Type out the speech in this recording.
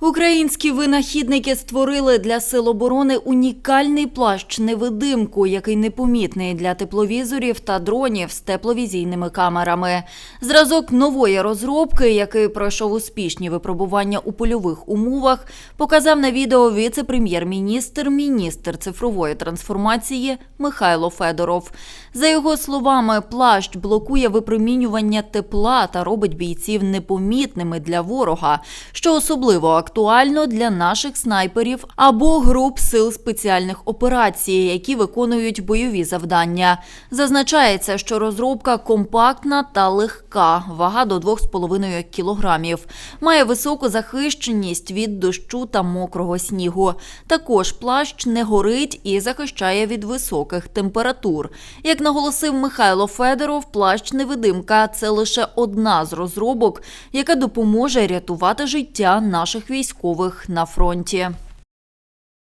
Українські винахідники створили для сил оборони унікальний плащ невидимку, який непомітний для тепловізорів та дронів з тепловізійними камерами. Зразок нової розробки, який пройшов успішні випробування у польових умовах, показав на відео віце-прем'єр-міністр, міністр цифрової трансформації Михайло Федоров. За його словами, плащ блокує випромінювання тепла та робить бійців непомітними для ворога, що особливо актуально для наших снайперів або груп сил спеціальних операцій, які виконують бойові завдання. Зазначається, що розробка компактна та легка, вага до 2,5 кілограмів, має високу захищеність від дощу та мокрого снігу. Також плащ не горить і захищає від високих температур. Як наголосив Михайло Федоров, плащ невидимка це лише одна з розробок, яка допоможе рятувати життя наших військових на фронті.